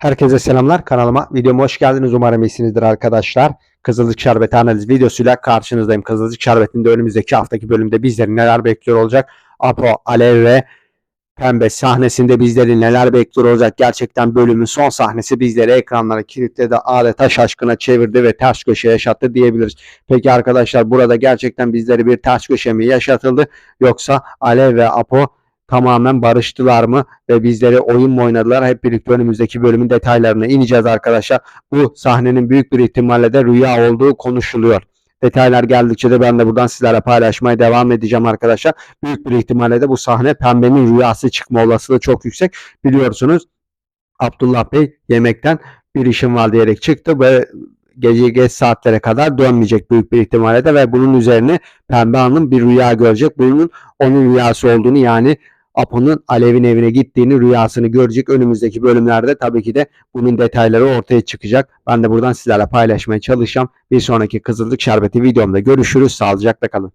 Herkese selamlar. Kanalıma, videoma hoş geldiniz. Umarım iyisinizdir arkadaşlar. Kızılcık Şerbeti analiz videosuyla karşınızdayım. Kızılcık Şerbeti'nde önümüzdeki haftaki bölümde bizleri neler bekliyor olacak? Apo, Alev ve Pembe sahnesinde bizleri neler bekliyor olacak? Gerçekten bölümün son sahnesi bizleri ekranlara kilitledi. Adeta şaşkına çevirdi ve ters köşe yaşattı diyebiliriz. Peki arkadaşlar burada gerçekten bizleri bir ters köşe mi yaşatıldı? Yoksa Alev ve Apo tamamen barıştılar mı ve bizlere oyun mu oynadılar? Hep birlikte önümüzdeki bölümün detaylarına ineceğiz arkadaşlar. Bu sahnenin büyük bir ihtimalle de rüya olduğu konuşuluyor. Detaylar geldikçe de ben de buradan sizlerle paylaşmaya devam edeceğim arkadaşlar. Büyük bir ihtimalle de bu sahne pembenin rüyası çıkma olasılığı çok yüksek. Biliyorsunuz Abdullah Bey yemekten bir işim var diyerek çıktı ve gece geç saatlere kadar dönmeyecek büyük bir ihtimalle de ve bunun üzerine Pembe Hanım bir rüya görecek. Bunun onun rüyası olduğunu yani Apo'nun Alev'in evine gittiğini rüyasını görecek. Önümüzdeki bölümlerde tabii ki de bunun detayları ortaya çıkacak. Ben de buradan sizlerle paylaşmaya çalışacağım. Bir sonraki Kızılcık Şerbeti videomda görüşürüz. Sağlıcakla kalın.